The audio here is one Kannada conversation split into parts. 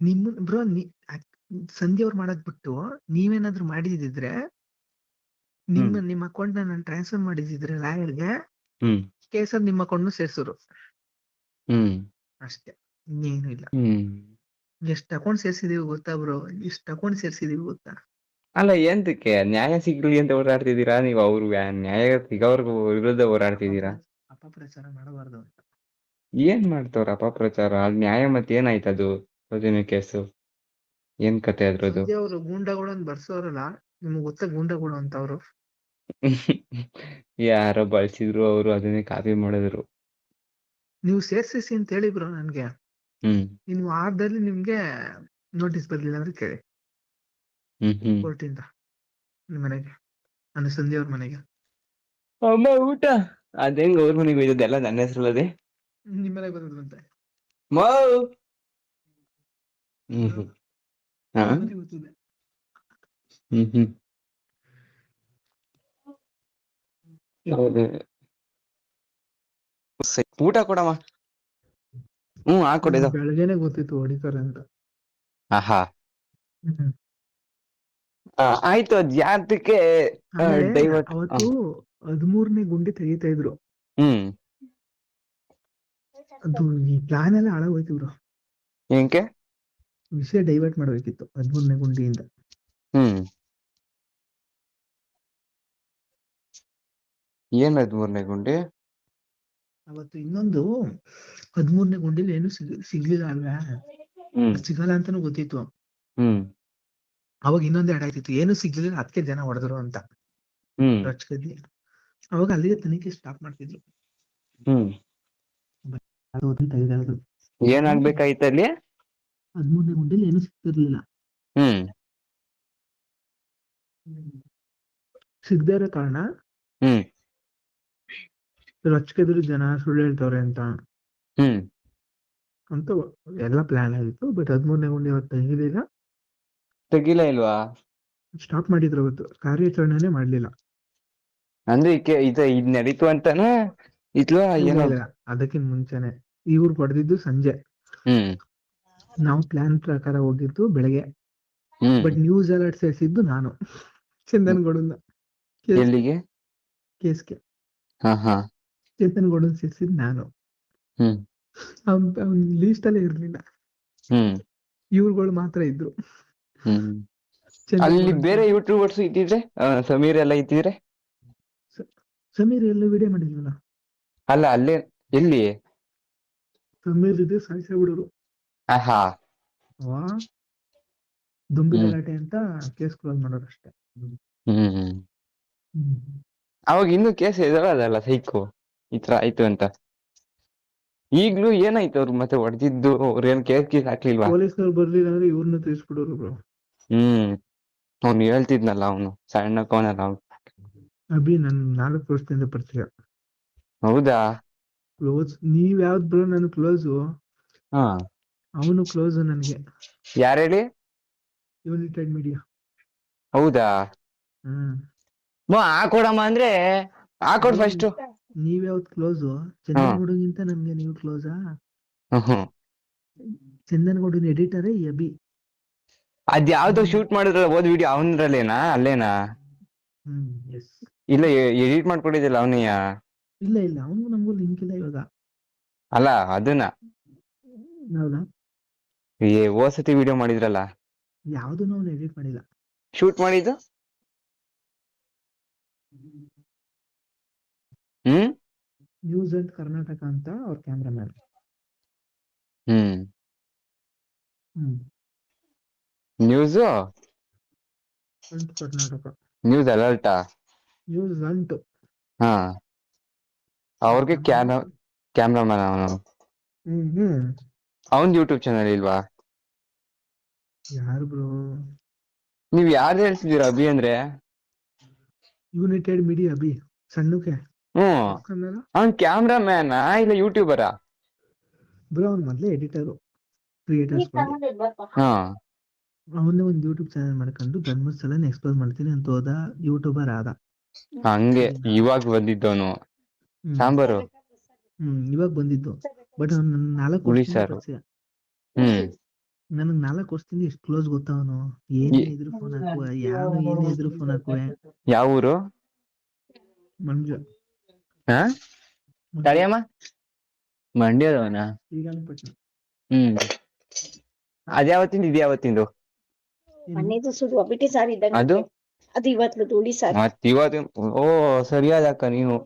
ನಿಮ್ಮ ಬ್ರೋ ನೀ ಸಂಧ್ಯಾ ಅವ್ರು ಮಾಡೋದ್ ಬಿಟ್ಟು ನೀವೇನಾದ್ರೂ ಮಾಡಿದಿದ್ರೆ ನಿಮ್ಮ. ನಿಮ್ಮ ಅಕೌಂಟ್ ನಾನು ಟ್ರಾನ್ಸ್ಫರ್ ಮಾಡಿದಿದ್ರೆ ಲಾಯರ್ಗೆ ಕೇಸ್ ಅದ್ ನಿಮ್ಮ ಅಕೌಂಟ್ ಸೇರ್ಸೋರು. ಅಷ್ಟೇ ಇನ್ನೇನು ಇಲ್ಲ. ಎಷ್ಟ್ ಅಕೌಂಟ್ ಸೇರ್ಸಿದೀವಿ ಗೊತ್ತಾ ಬ್ರೋ? ಎಷ್ಟ್ ಅಕೌಂಟ್ ಸೇರ್ಸಿದೀವಿ ಗೊತ್ತಾ? ಅಲ್ಲ ಎಂತಕ್ಕೆ ನ್ಯಾಯ ಸಿಗ್ಲಿ ಅಂತ ಓಡಾಡ್ತಿದ್ದೀರಾ ನೀವು ಅವ್ರು? ನ್ಯಾಯ ಸಿಗೋರ್ಗು ವಿರುದ್ಧ ಓಡಾಡ್ತಿದ್ದೀರಾ? ಅಪಪ್ರಚಾರ ಮಾಡಬಾರ್ದು ಏನ್ ಮಾಡ್ತವ್ರ ಅಪಪ್ರಚಾರ? ಅಲ್ಲಿ ನ್ಯಾಯ ಮತ್ತೆ ಏನಾಯ್ತು ಅದು ಸೌಜನ್ಯ ಕೇಸು. ಏನ್ ಕತೆ ಅದ್ರದ್ದು? ಅವರು ಗೂಂಡಗಳನ್ನ ಬರ್ಸೋರಲ್ಲ ನಿಮ್ಗೆ ಗೊತ್ತಾ ಗೂಂಡಾಗಳು ಅಂತ ಅವರು? ಯಾರೋ ಬಳಸಿದ್ರು ಅವರು ಅದನ್ನೇ ಕಾಪಿ ಮಾಡಿದ್ರು. ನೀವು ಸೇರ್ಸಿಸಿ ಅಂತ ಹೇಳಿ ಬ್ರೋ ನನ್ಗೆ. ಇನ್ನು ವಾರದಲ್ಲಿ ನಿಮ್ಗೆ ನೋಟಿಸ್ ಬರ್ಲಿಲ್ಲ ಅಂದ್ರೆ ಕೇಳಿ. ಕೋರ್ಟಿಂದ ನಿಮ್ ಮನೆಗೆ ನನ್ನ ಸಂಜೆ ಅವ್ರ ಮನೆಗೆ. ಅಮ್ಮ ಊಟ? ಅದೇ ಅವ್ರ ಮನೆಗೆ ಹೋಯ್ತದೆಲ್ಲ ನನ್ನ ಹೆಸರಲ್ಲದೆ? ನಿಮ್ ಮನೆಗೆ ಅಂತ ಮಾವ್ ಹ್ಮ್ ಹ್ಮ್. ಹಾ? ಗೊತ್ತಿದೆ ಹ್ಮ್ ಹ್ಮ್. ಹೌದು. ಸರಿ, ಊಟ ಕೊಡಮ್ಮ. ಹ್ಮ್ ಹಾಕೊಡಿದ ಬೆಳಗ್ಗೆನೆ ಗೊತ್ತಿತ್ತು ಹೊಡಿತಾರೆ ಅಂತ. ಹ್ಮ್. ಆ, ಆಯ್ತು ಅದ್ ಯಾತಕ್ಕೆ ಆಮೇಲೆ ಅವತ್ತು ಹದ್ಮೂರನೇ ಗುಂಡಿ ತೆಗಿತಾ ಇದ್ರು. ಹ್ಮ್. ಅದು ಈ ಪ್ಲಾನ್ ಎಲ್ಲ ಹಾಳಾಗೋಯ್ತು ಬ್ರೋ. ಏನ್ಕೆ? ವಿಷಯ ಡೈವರ್ಟ್ ಮಾಡಬೇಕಿತ್ತು ಹದಿಮೂರನೇ ಗುಂಡಿಯಿಂದ. ಏನ್ ಹದಿಮೂರನೇ ಗುಂಡಿ? ಅವತ್ತು ಇನ್ನೊಂದು ಹದಿಮೂರನೇ ಗುಂಡಿಲಿ ಏನು ಸಿಗ್ ಸಿಗ್ಲಿಲ್ಲ ಅಲ್ವಾ? ಸಿಗಲ್ಲ ಅಂತಾನು ಗೊತ್ತಿತ್ತು. ಅವಾಗ ಇನ್ನೊಂದು ಎರಡ್ ಆಯ್ತಿತ್ತು. ಏನು ಸಿಗ್ಲಿಲ್ಲ ಅದಕ್ಕೆ ಜನ ಹೊಡೆದ್ರು ಅಂತ. ಅವಾಗ ಅಲ್ಲಿಗೆ ತನಿಖೆ ಸ್ಟಾಪ್ ಮಾಡ್ತಿದ್ರು. ಏನಾಗ್ಬೇಕಾಯ್ತು ಅಲ್ಲಿ? ಹದಿಮೂರನೇ ಗುಂಡಲ್ಲಿ ಏನು ಸಿಗ್ತಿರ್ಲಿಲ್ಲ. ಸಿಗದೇ ಇರೋ ಕಾರಣ ರೊಚ್ಕದ್ರು ಜನ ಸುಳ್ಳು ಹೇಳ್ತವ್ರೆ ಅಂತ. ಅಂತ ಎಲ್ಲ ಪ್ಲಾನ್ ಆಗಿತ್ತು ಬಟ್ ಹದಿಮೂರನೇ ಗುಂಡಿ ಅವತ್ತು ತೆಗಿಲಿಲ್ಲ ತೆಗಿಲ ಇಲ್ವಾ? ಸ್ಟಾಪ್ ಮಾಡಿದ್ರು ಅವತ್ತು ಕಾರ್ಯಾಚರಣೆನೇ ಮಾಡ್ಲಿಲ್ಲ. ಅಂದ್ರೆ ಇದು ಇದ್ ನಡೀತು ಅಂತಾನೆ? ಇತ್ಲಾ ಅದಕ್ಕಿಂತ ಮುಂಚೆನೆ. ಇವ್ರು ಪಡೆದಿದ್ದು ಸಂಜೆ. ನಾವು ಪ್ಲಾನ್ ಪ್ರಕಾರ ಹೋಗಿದ್ದು ಬೆಳಗ್ಗೆ. ಬಟ್ ನ್ಯೂಸ್ ಅಲರ್ಟ್ ಸೇರಿಸಿದ್ದು ನಾನು. ಚಂದನ್ ಎಲ್ಲಿಗೆ? ಕೇಸ್ಗೆ. ಚೇತನ್ ಗೌಡನ್ ಸೇರಿಸಿದ್ ನಾನು. ಅವ್ನ್ ಲೀಸ್ಟ್ ಅಲ್ಲೇ ಇರ್ಲಿಲ್ಲ. ಇವ್ರುಗಳು ಮಾತ್ರ ಇದ್ರು. ಅಲ್ಲಿ ಬೇರೆ ಯೂಟ್ಯೂಬರ್ಸ್ ಇದ್ದಿದ್ರೆ ಸಮೀರ್ ಎಲ್ಲ ಇದ್ದಿದ್ರೆ? ಸಮೀರ್ ಎಲ್ಲ ವಿಡಿಯೋ ಮಾಡಿದ್ವಲ್ಲ ಅಲ್ಲ ಅಲ್ಲೇ ಎಲ್ಲಿ? ಸಮೀರ್ ಇದೆ ಸಾಯಿಸ ಬಿಡೋರು ಆಹಾ. ದುಂಬಿ. ಗಲಾಟೆ ಅಂತ ಕೇಸ್ ಕ್ಲೋಸ್ ಮಾಡೋರು ಅಷ್ಟೇ ಹ್ಮ್. ಅವಾಗ ಇನ್ನು ಕೇಸ್ ಎದುರದಲ್ಲ ಸೈಕು. ಈ ತರ ಆಯ್ತು ಅಂತ. ಈಗ್ಲೂ ಏನಾಯ್ತು ಅವ್ರು ಮತ್ತೆ ಹೊಡೆದಿದ್ದು? ಅವ್ರು ಏನ್ ಕೇಸ್ ಕೇಸ್ ಹಾಕ್ಲಿಲ್ವಾ? ಪೊಲೀಸ್ನವ್ರು ಬರ್ಲಿಲ್ಲ ಅಂದ್ರೆ ಇವ್ರನ್ನ ತಿಳಿಸ್ಬಿಡೋರು ಬ್ರೋ. ಹ್ಮ್. ಅವ್ನು ಹೇಳ್ತಿದ್ನಲ್ಲ ಅವನು ಸಣ್ಣ ಕೋನಲ್ಲ ಅವ್ನು. ಅಭಿ ನನ್ ನಾಲ್ಕು ವರ್ಷದಿಂದ ಪರಿಚಯ. ಹೌದಾ? ಕ್ಲೋಸ್ ನೀವ್ ಯಾವ್ದು ಬ್ರೋ ನನ್ ಕ್ಲೋಸು? ಹಾ. ಅವನು ಕ್ಲೋಸ್ ನನಗೆ. ಯಾರು ಹೇಳಿ? ಯುನೈಟೆಡ್ ಮೀಡಿಯಾ ಹೌದಾ? ಹ್ಮ್. ಮೋ ಹಾಕೊಡಮ್ಮ ಅಂದ್ರೆ ಹಾಕೊಡ್ ಫಸ್ಟ್ ನೀವ್ ಯಾವ್ದು ಕ್ಲೋಸ್ ಚಂದನ್ ಗೌಡಗಿಂತ ನಮ್ಗೆ ನೀವು ಕ್ಲೋಸಾ ಚಂದನ್ ಗೌಡನ್ ಎಡಿಟರ್ ಯಬಿ ಅದ್ ಯಾವ್ದೋ ಶೂಟ್ ಮಾಡಿದ್ರಲ್ಲ ಓದ್ ವಿಡಿಯೋ ಅವನ್ರಲ್ಲೇನಾ ಅಲ್ಲೇನಾ? ಹ್ಮ್ ಎಸ್ ಇಲ್ಲ ಎಡಿಟ್ ಮಾಡ್ಕೊಂಡಿದ್ದಿಲ್ಲ ಅವನಿಯ ಇಲ್ಲ ಇಲ್ಲ. ಅವನಿಗೂ ನಮಗೂ ಲಿಂಕ್ ಇಲ್ಲ ಇವಾಗ. ಅಲ್ಲ ಅದನ್ನ. ಹೌದಾ? ಏ ಓ ಸತಿ ವಿಡಿಯೋ ಮಾಡಿದ್ರಲ್ಲ? ಯಾವುದು ಅವ್ನು ಎಡಿಟ್ ಮಾಡಿಲ್ಲ. ಶೂಟ್ ಮಾಡಿದ್ದು? ಹ್ಮ್? ನ್ಯೂಸ್ ಅಂತ ಕರ್ನಾಟಕ ಅಂತ ಅವ್ರ ಕ್ಯಾಮ್ರಾಮ್ಯಾನ್ ಹ್ಮ್. ಹ್ಮ್. News Karnataka news alert news ಅಂತ ಹಾ. ಅವ್ರಿಗೆ ಕ್ಯಾಮ್ರಾ ಕ್ಯಾಮ್ರಾಮನ್ ಅವನು. ಹ್ಮ್ ಹ್ಮ್. ಅವನ್ ಯೂಟ್ಯೂಬ್ ಚಾನಲ್ ಇಲ್ವಾ? ಯಾರು ಬ್ರೋ ನೀವ್ ಯಾರು ಹೇಳ್ತಿದೀರ ಅಭಿ ಅಂದ್ರೆ? ಯುನೈಟೆಡ್ ಮೀಡಿಯಾ ಅಭಿ ಸಣ್ಣಕ್ಕೆ. ಹ್ಮ್ ಅವ್ನ್ ಕ್ಯಾಮ್ರಾಮ್ಯಾನ ಇಲ್ಲ ಯೂಟ್ಯೂಬರ ಬ್ರೋ ಅವ್ನು ಮೊದ್ಲೇ ಎಡಿಟರು ಕ್ರಿಯೇಟರ್ಸ್ ಹಾ. ಅವನೇ ಒಂದು ಯೂಟ್ಯೂಬ್ ಚಾನಲ್ ಮಾಡ್ಕೊಂಡು ಧರ್ಮಸ್ಥಳನ ಎಕ್ಸ್ಪ್ಲೋರ್ ಮಾಡ್ತೀನಿ ಅಂತ ಹೋದ ಯೂಟ್ಯೂಬರ್ ಆದ. ಹಂಗೆ ಇವಾಗ ಬಂದಿದ್ದವನು. ಹ್ಮ್. ಸಾಂಬಾರು. ಹ್ಮ್. ಇವಾಗ ಬಂದಿದ್ದು. ಬಟ್ ನಾಲ್ಕು ನನಗ್ ನಾಲ್ಕು ವರ್ಷದಿಂದ ಎಷ್ಟು ಕ್ಲೋಸ್ ಗೊತ್ತವನು? ಏನೇ ಇದ್ರು ಫೋನ್ ಹಾಕುವ ಯಾವ ಏನೇ ಇದ್ರು ಫೋನ್ ಹಾಕುವೆ. ಯಾವ ಊರು? ಮಂಜು ಹಾ? ತಡಿಯಮ್ಮ ಮಂಡ್ಯದವನ? ಹ್ಮ್. ಅದ್ಯಾವತ್ತಿಂದ ಇದ್ಯಾವತ್ತಿಂದು? ಮನೆದು ಸುಡು ಬಿಟ್ಟಿ ಸಾರು ಇದ್ದಂಗೆ ಅದು? ಅದು ಇವತ್ತು ಹುಳಿ ಸಾರಿ. ಮತ್ ಇವತ್ತು ಓ ಸರಿಯಾದ ಅಕ್ಕ ನೀವು.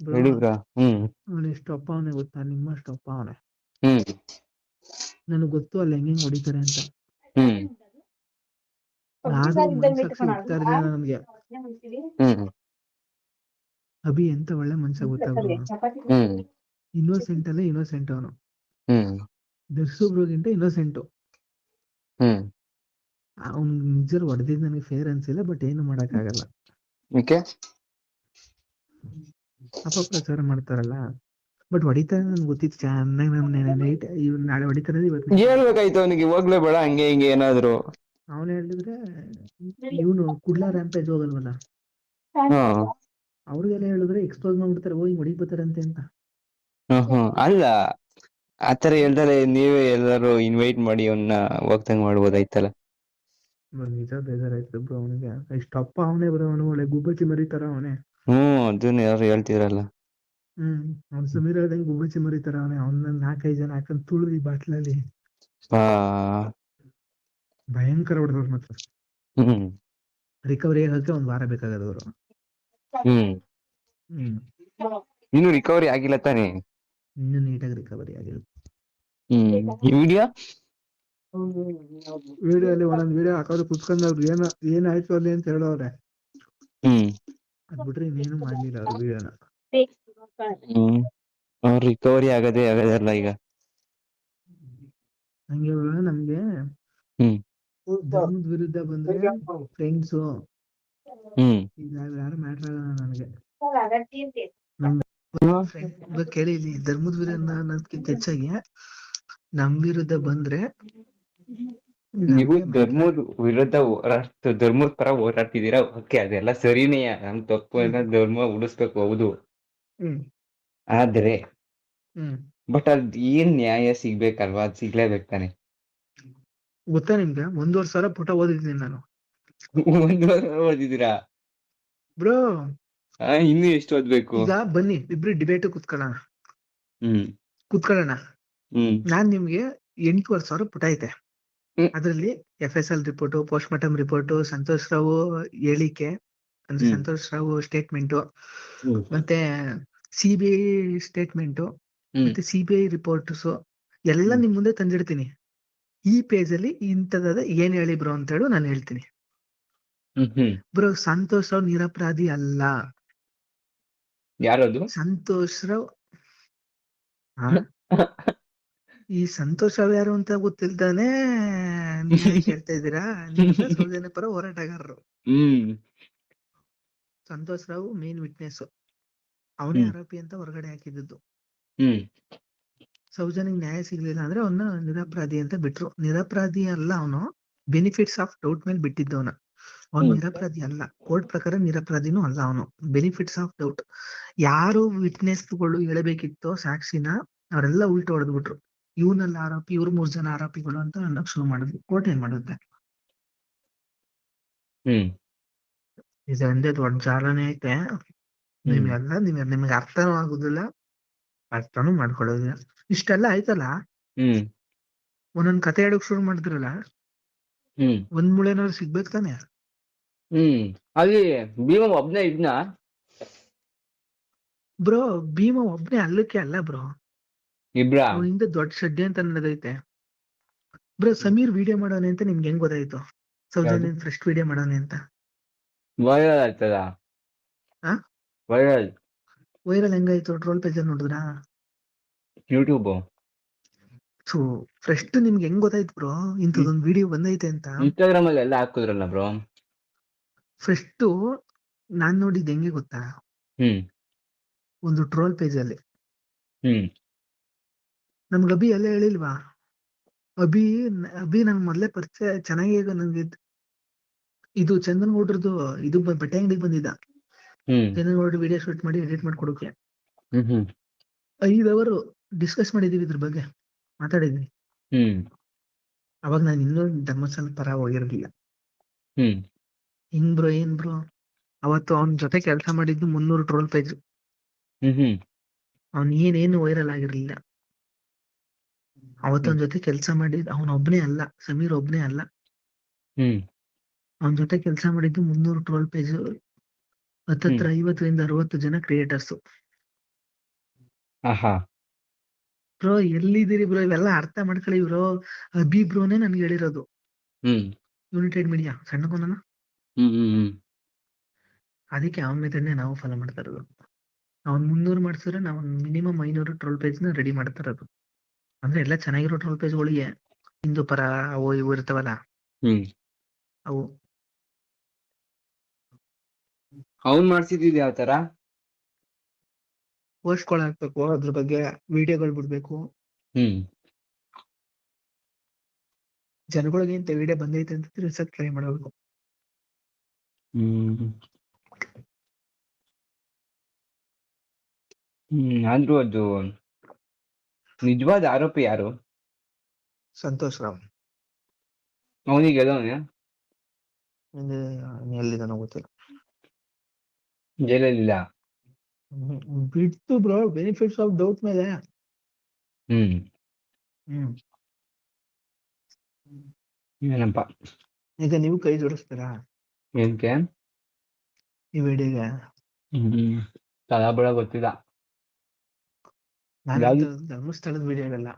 ಹೇಳಿ ಬ್ರೋ ಹ್ಮ್. ಅವನು ಎಷ್ಟು ಅಪ್ಪ ಅವನೇ ಗೊತ್ತಾ? ನಿಮ್ಮ ಅಪ್ಪ ಅವನೇ. ಹ್ಮ್. ನನಗ್ ಗೊತ್ತು ಅಲ್ಲಿ ಹೆಂಗ್ ಹೊಡಿತಾರೆ ಅಂತ. ಹ್ಮ್. ಮನ್ಸಾಕ್ಷಿ ಇರ್ಲಿಲ್ಲ ನನ್ಗೆ. ಹ್ಮ್. ಅಭಿ ಎಂತ ಒಳ್ಳೆ ಮನ್ಸ ಗೊತ್ತಾ ಹ್ಮ್. ಇನ್ನೋಸೆಂಟ್ ಅಲ್ಲೇ ಇನ್ನೋಸೆಂಟ್ ಅವನು. ಹ್ಮ್. ದರ್ಶಬ್ರಿಗಿಂತ ಇನ್ನೋಸೆಂಟು ಹ್ಮ್. ಅವ್ನ್ ನಿಜ ಹೊಡೆದಿದ್ ನನಗೆ ಫೇರ್ ಅನ್ಸಿಲ್ಲ ಬಟ್ ಏನು ಮಾಡಕ್ ಆಗಲ್ಲ ಓಕೆ ಅಪಪ್ರಚಾರ ಮಾಡ್ತಾರಲ್ಲ. ಬಟ್ ಹೊಡಿತಾರೆ ನನ್ಗೆ ಗೊತ್ತಿತ್ತು ಚೆನ್ನಾಗಿ ನಮ್ ನೈಟ್ ಇವ್ ನಾಳೆ ಹೊಡಿತಾರೆ ಇವತ್ತು ಹೇಳ್ಬೇಕಾಯ್ತು ಅವನಿಗೆ ಹೋಗ್ಲೇ ಬೇಡ ಹಂಗೆ ಹಿಂಗೆ ಏನಾದ್ರು. ಅವನು ಹೇಳಿದ್ರೆ ಇವನು ಕುಡ್ಲಾ ರ್ಯಾಂಪೇಜ್ ಹೋಗಲ್ವಲ್ಲ. ಅವ್ರಿಗೆಲ್ಲ ಹೇಳಿದ್ರೆ ಎಕ್ಸ್ಪೋಸ್ ಮಾಡ್ಬಿಡ್ತಾರೆ ಹೋಗಿ ಹೊಡಿಬೋತಾರಂತೆ ಅಂತ. ಹ್ಮ್ ಹ್ಮ್ ಅಲ್ಲ ಆತರ ಹೇಳ್ತಾರೆ ನೀವೇ ಎಲ್ಲರೂ ಇನ್ವೈಟ್ ಮಾಡಿ ಅವನ್ನ ಹೋಗ್ದಂಗ್ ಮಾಡ್ಬೋದಾಯ್ತಲ್ಲ. ನಿಜ ಬೇಜಾರಾಯ್ತು ಬ್ರೋ ಅವನಿಗೆ. ಇಷ್ಟಪ್ಪ ಅವನೇ ಬ್ರೋ ಅವನು ಒಳ್ಳೆ ಗುಬ್ಬಚ್ಚಿ ಮರಿತಾರ ಅವನೇ. ಹ್ಮ್ ಅದನ್ನ ಯಾರು ಹೇಳ್ತಿರಲ್ಲ. ಹ್ಮ್ ಅವ್ನ್ ಸಮೀರ್ ಹೇಳ್ದಂಗ್ ಗುಬ್ಬಚ್ಚಿ ಮರಿತಾರ ಅವನೇ ಅವ್ನ ನಾಲ್ಕೈದು ಜನ ಹಾಕೊಂಡ್ ತುಳಿದಿ ಬಾಟ್ಲಲ್ಲಿ. ಆ ಭಯಂಕರ ಹೊಡೆದವ್ರು ಮಾತ್ರ ಹ್ಮ್. ರಿಕವರಿ ಆಗಕ್ಕೆ ಒಂದ್ ವಾರ ಬೇಕಾಗದವ್ರು ಹ್ಮ್. ಹ್ಮ್. ಇನ್ನು ರಿಕವರಿ ಆಗಿಲ್ಲ ತಾನೇ? ಇನ್ನು ನೀಟಾಗಿ ರಿಕವರಿ ಆಗಿಲ್ಲ. ಹ್ಮ್ ಈ ವಿಡಿಯೋ? ವಿಡಿಯೋ ಅಲ್ಲಿ ಒಂದೊಂದ್ ವಿಡಿಯೋ ಹಾಕೋದು ಕುತ್ಕೊಂಡ್ ಅವ್ರು ಏನ ಏನಾಯ್ತು ಅಲ್ಲಿ ಅಂತ ಹೇಳೋರೆ ಹ್ಮ್. ಅದ್ ಬಿಟ್ರೆ ಇನ್ನೇನು ಮಾಡ್ಲಿಲ್ಲ ಅವ್ರು ವಿಡಿಯೋನ ಹ್ಮ್. ಅವ್ರ ರಿಕವರಿ ಆಗದೆ ಆಗದಲ್ಲ ಈಗ. ಹಂಗೆ ಇವಾಗ ನಮ್ಗೆ. ಹ್ಮ್. ಧರ್ಮದ ವಿರುದ್ಧ ಬಂದ್ರೆ ಫ್ರೆಂಡ್ಸ್ ಹ್ಮ್. ಈಗ ಯಾರು ಮ್ಯಾಟರ್ ಆಗಲ್ಲ ನನಗೆ. ಇವಾಗ ಕೇಳಿ ಇಲ್ಲಿ ಧರ್ಮದ ವಿರುದ್ಧ ಅನ್ನೋದಕ್ಕಿಂತ ಹೆಚ್ಚಾಗಿ ನಮ್ ವಿರುದ್ಧ ಬಂದ್ರೆ ನೀವು ಧರ್ಮದ್ ವಿರುದ್ಧ ಹೋರಾಡ್ತ ಧರ್ಮದ ಪರ ಹೋರಾಡ್ತಿದ್ದೀರಾ? ಓಕೆ ಅದೆಲ್ಲ ಸರಿನೇ ನಮ್ ತಪ್ಪು ಅಂತ ಧರ್ಮ ಉಳಿಸ್ಬೇಕು ಹೌದು. ಹ್ಮ್. ಆದ್ರೆ ಹ್ಮ್. ಬಟ್ ಅದ್ ಏನ್ ನ್ಯಾಯ ಸಿಗ್ಬೇಕಲ್ವಾ? ಅದ್ ಸಿಗ್ಲೇಬೇಕು ತಾನೆ. ಗೊತ್ತಾ ನಿಮ್ಗೆ? ಒಂದೂವರೆ ಸಾವಿರ ಪುಟ ಓದಿದ್ದೀನಿ ನಾನು. ಒಂದ್ ವಾರ ಓದಿದ್ದೀರಾ? ಬ್ರೋ. ಆ, ಇನ್ನು ಎಷ್ಟು ಓದ್ಬೇಕು? ಈಗ ಬನ್ನಿ ಇಬ್ರು ಡಿಬೇಟ್ ಕುತ್ಕೊಳ್ಳೋಣ. ಹ್ಮ್. ಕುತ್ಕೊಳ್ಳೋಣ. ಹ್ಮ್. ನಾನ್ ನಿಮ್ಗೆ ಎಂಟೂವರೆ ಸಾವಿರ ಪುಟ ಐತೆ. ಅದ್ರಲ್ಲಿ F S L report post mortem report Santosh Rao ಹೇಳಿಕೆ ಅಂದ್ರೆ ಸಂತೋಷ್ ರಾವ್ ಸ್ಟೇಟ್ಮೆಂಟ್ ಮತ್ತೆ ಸಿಬಿಐ ಸ್ಟೇಟ್ಮೆಂಟ್ ಮತ್ತೆ ಸಿಬಿಐ ರಿಪೋರ್ಟ್ಸ್ ಎಲ್ಲ. ನಿಮ್ ಮುಂದೆ ತಂದಿಡ್ತೀನಿ. ಈ ಪೇಜ್ ಅಲ್ಲಿ ಇಂಥದ್ದ ಏನ್ ಹೇಳಿ ಬ್ರೋ ಅಂತ ಹೇಳಿ ನಾನು ಹೇಳ್ತೀನಿ. ಬ್ರೋ ಸಂತೋಷ್ ರಾವ್ ನಿರಪರಾಧಿ ಅಲ್ಲ. ಯಾರದು? ಸಂತೋಷ್ ರಾವ್? ಈ ಸಂತೋಷ ಯಾರು ಅಂತ ಗೊತ್ತಿಲ್ದಾನೆ? ಹೇಳ್ತಾ ಇದ್ದೀರಾ? ಸೌಜನ್ಯ ಪರ ಹೋರಾಟಗಾರರು. ಸಂತೋಷ್ ರಾವ್ ಮೇನ್ ವಿಟ್ನೆಸ್ ಅವನೇ. ಆರೋಪಿ ಅಂತ ಹೊರಗಡೆ ಹಾಕಿದ್ದು ಸೌಜನ್ಯ ನ್ಯಾಯ ಸಿಗ್ಲಿಲ್ಲ ಅಂದ್ರೆ ಅವನ್ನ ನಿರಪರಾಧಿ ಅಂತ ಬಿಟ್ರು. ನಿರಪರಾಧಿ ಅಲ್ಲ ಅವನು ಬೆನಿಫಿಟ್ಸ್ ಆಫ್ ಡೌಟ್ ಮೇಲೆ ಬಿಟ್ಟಿದ್ದು ಅವನ. ನಿರಪರಾಧಿ ಅಲ್ಲ. ಕೋರ್ಟ್ ಪ್ರಕಾರ ನಿರಪರಾಧಿನೂ ಅಲ್ಲ ಅವನು. ಬೆನಿಫಿಟ್ಸ್ ಆಫ್ ಡೌಟ್ ಯಾರು ವಿಟ್ನೆಸ್ಗಳು ಹೇಳಬೇಕಿತ್ತೋ ಸಾಕ್ಷಿನ ಅವರೆಲ್ಲ ಉಲ್ಟು ಹೊಡೆದ್ಬಿಟ್ರು. ಇವನಲ್ಲಿ ಆರೋಪಿ ಇವ್ರು ಮೂರ್ ಜನ ಆರೋಪಿಗಳು ಅಂತ ಅನ್ನಕ್ ಶುರು ಮಾಡಿದ್ವಿ. ಕೋರ್ಟ್ ಏನ್ ಮಾಡುತ್ತೆ? ಹ್ಮ್. ಇದು ಒಂದೇ ದೊಡ್ಡ ಜಾಲನೆ ಐತೆ. ನಿಮ್ಗೆಲ್ಲ ನಿಮ್ ನಿಮ್ಗೆ ಅರ್ಥನೂ ಆಗುದಿಲ್ಲ. ಅರ್ಥನೂ ಮಾಡ್ಕೊಳ್ಳೋದಿಲ್ಲ. ಇಷ್ಟೆಲ್ಲ ಆಯ್ತಲ್ಲ? ಒಂದೊಂದ್ ಕತೆ ಹೇಳಕ್ ಶುರು ಮಾಡಿದ್ರಲ್ಲ? ಒಂದ್ ಮುಳೆನಾದ್ರು ಸಿಗ್ಬೇಕು ತಾನೆ? ಹ್ಮ್. ಅಲ್ಲಿ ಭೀಮ ಒಬ್ನೇ ಇದ್ನ? ಬ್ರೋ ಭೀಮ ಒಬ್ನೇ ಅಲ್ಲಕ್ಕೆ ಅಲ್ಲ ಬ್ರೋ. ಇಬ್ರ? ಅವನಿಂದ ದೊಡ್ಡ ಶೆಡ್ಡೆ ಅಂತ ನಡೆದೈತೆ. ಬ್ರೋ ಸಮೀರ್ ವಿಡಿಯೋ ಮಾಡೋನೆ ಅಂತ ನಿಮ್ಗೆ ಹೆಂಗ್ ಗೊತ್ತಾಯ್ತು? ಸೌಜನ್ಯ ಫಸ್ಟ್ ವಿಡಿಯೋ ಮಾಡೋನೆ ಅಂತ. ವೈರಲ್ ಆಯ್ತದ? ವೈರಲ್ ವೈರಲ್ ಹೆಂಗಾಯ್ತು? ಟ್ರೋಲ್ ಪೇಜ್ ನೋಡಿದ್ರಾ? ಯೂಟ್ಯೂಬ್ ಸೊ ಫಸ್ಟ್ ನಿಮ್ಗೆ ಹೆಂಗ್ ಗೊತ್ತಾಯ್ತು ಬ್ರೋ? ಇಂಥದೊಂದ್ ವಿಡಿಯೋ ಬಂದೈತೆ ಅಂತ. ಇನ್ಸ್ಟಾಗ್ರಾಮ್ ಅಲ್ಲಿ ಎಲ್ಲ ಹಾಕಿದ್ರಲ್ಲ ಬ್ರೋ? ಫಸ್ಟ್ ನಾನ್ ನೋಡಿದ್ ಹೆಂಗೆ ಗೊತ್ತಾ? ಹ್ಮ್. ಒಂದು ಟ್ರೋಲ್ ಪೇಜ್ ಅಲ್ಲಿ. ಹ್ಮ್. ನಮ್ಗೆ ಅಭಿ ಎಲ್ಲ ಹೇಳಿಲ್ವಾ? ಅಭಿ ಅಭಿ ನಂಗ್ ಮೊದ್ಲೇ ಪರಿಚಯ ಚೆನ್ನಾಗಿ ನನ್ಗೆ ಇದ್- ಇದು ಚಂದನ್ ಗೌಡ್ರದ್ದು ಇದು ಬಟ್ಟೆ ಅಂಗಡಿಗೆ ಬಂದಿದ್ದ. ಚಂದನ್ ಗೌಡ್ರ ವಿಡಿಯೋ ಶೂಟ್ ಮಾಡಿ ಎಡಿಟ್ ಮಾಡಿ ಕೊಡೋಕೆ. ಹ್ಮ್ ಹ್ಮ್. ಐದ್ ಅವರು ಡಿಸ್ಕಸ್ ಮಾಡಿದೀವಿ ಇದ್ರ ಬಗ್ಗೆ. ಮಾತಾಡಿದ್ವಿ. ಹ್ಮ್. ಅವಾಗ ನಾನು ಇನ್ನೂ ಧರ್ಮಸ್ಥಳ ಪರ ಹೋಗಿರ್ಲಿಲ್ಲ. ಹ್ಮ್. ಹಿಂಗ್ ಬ್ರೋ ಏನ್ ಬ್ರೋ? ಅವತ್ತು ಅವನ ಜೊತೆ ಕೆಲಸ ಮಾಡಿದ್ದು ಮುನ್ನೂರು ಟ್ರೋಲ್ ಪೇಜ್ ಅವ್ನ್ ಏನೇನು ವೈರಲ್ ಆಗಿರ್ಲಿಲ್ಲ. ಅವತ್ತು ಅವನ ಜೊತೆ ಕೆಲಸ ಮಾಡಿದ್ ಅವನೊಬ್ನೇ ಅಲ್ಲ ಸಮೀರ್ ಒಬ್ನೇ ಅಲ್ಲ. ಅವನ್ ಜೊತೆ ಕೆಲಸ ಮಾಡಿದ್ದು ಮುನ್ನೂರು ಟ್ವೆಲ್ ಪೇಜ್ ಹತ್ತತ್ರ ಐವತ್ತರಿಂದ ಅರವತ್ತು ಜನ ಕ್ರಿಯೇಟರ್ಸ್ ಬ್ರೋ ಎಲ್ಲಿದ್ದೀರಿ ಬ್ರೋ? ಇವೆಲ್ಲ ಅರ್ಥ ಮಾಡ್ಕೊಳ್ಳಿ ಬ್ರೋ. ಅಭಿ ಬ್ರೋನೇ ನನ್ಗೆ ಹೇಳಿರೋದು. ಯುನೈಟೆಡ್ ಮೀಡಿಯಾ ಸಣ್ಣಕೊನ ಹ್ಮ್ ಹ್ಮ್ ಹ್ಮ್. ಅದಕ್ಕೆ ಅವನ ಮೆಥಡ್ನೇ ನಾವು ಫಾಲೋ ಮಾಡ್ತಾ ಇರೋದು. ಅವ್ನ್ ಮುನ್ನೂರು ಮಾಡ್ಸಿದ್ರೆ ನಾವು ಮಿನಿಮಮ್ ಐನೂರು ಟ್ರೋಲ್ ಪೇಜ್ನ ರೆಡಿ ಮಾಡ್ತಾ ಇರೋದು. ಅಂದ್ರೆ ಎಲ್ಲ ಚೆನ್ನಾಗಿರೋ ಟ್ರೋಲ್ ಪೇಜ್ಗಳಿಗೆ ಹಿಂದೂ ಪರ ಅವು ಇವು ಇರ್ತಾವಲ್ಲ? ಅವು. ಅವ್ನ್ ಮಾಡ್ಸಿದ್ದು ಯಾವ ತರ? ಪೋಸ್ಟ್ಗಳು ಹಾಕ್ಬೇಕು ಅದ್ರ ಬಗ್ಗೆ ವಿಡಿಯೋಗಳು ಬಿಡ್ಬೇಕು. ಹ್ಮ್. ಜನಗಳಿಗೆ ಇಂಥ ವಿಡಿಯೋ ಬಂದೈತೆ ಅಂತ ತಿಳ್ಸಕ್ ಟ್ರೈ ಮಾಡಬೇಕು. ಹ್ಮ್ ಆದ್ರೂ ಅದು ನಿಜವಾದ ಆರೋಪಿ ಯಾರು? ಸಂತೋಷ್ ರಾವ್. ಅವನಿಗೆ ಎಲ್ಲಿದಾನೋ ಗೊತ್ತಿಲ್ಲ. ಜೈಲಲ್ಲಿಲ್ಲ ಬಿಟ್ಟು ಬಿಡ್ತು ಬ್ರೋ ಬೆನಿಫಿಟ್ಸ್ ಆಫ್ ಡೌಟ್ ಮೇಲೆ. ಹ್ಮ್. ಹ್ಮ್. ಏನಪ್ಪ? ಈಗ ನೀವು ಕೈ ಜೋಡಿಸ್ತೀರಾ? ಏನಕ್ಕೆ? ಈ ವಿಡಿಯೋಗೆ ಹ್ಮ್ ತಲಾಬಳ ಗೊತ್ತಿಲ್ಲ. ನಾನು ಯಾವ್ದು? ಧರ್ಮಸ್ಥಳದ ವಿಡಿಯೋಗೆಲ್ಲ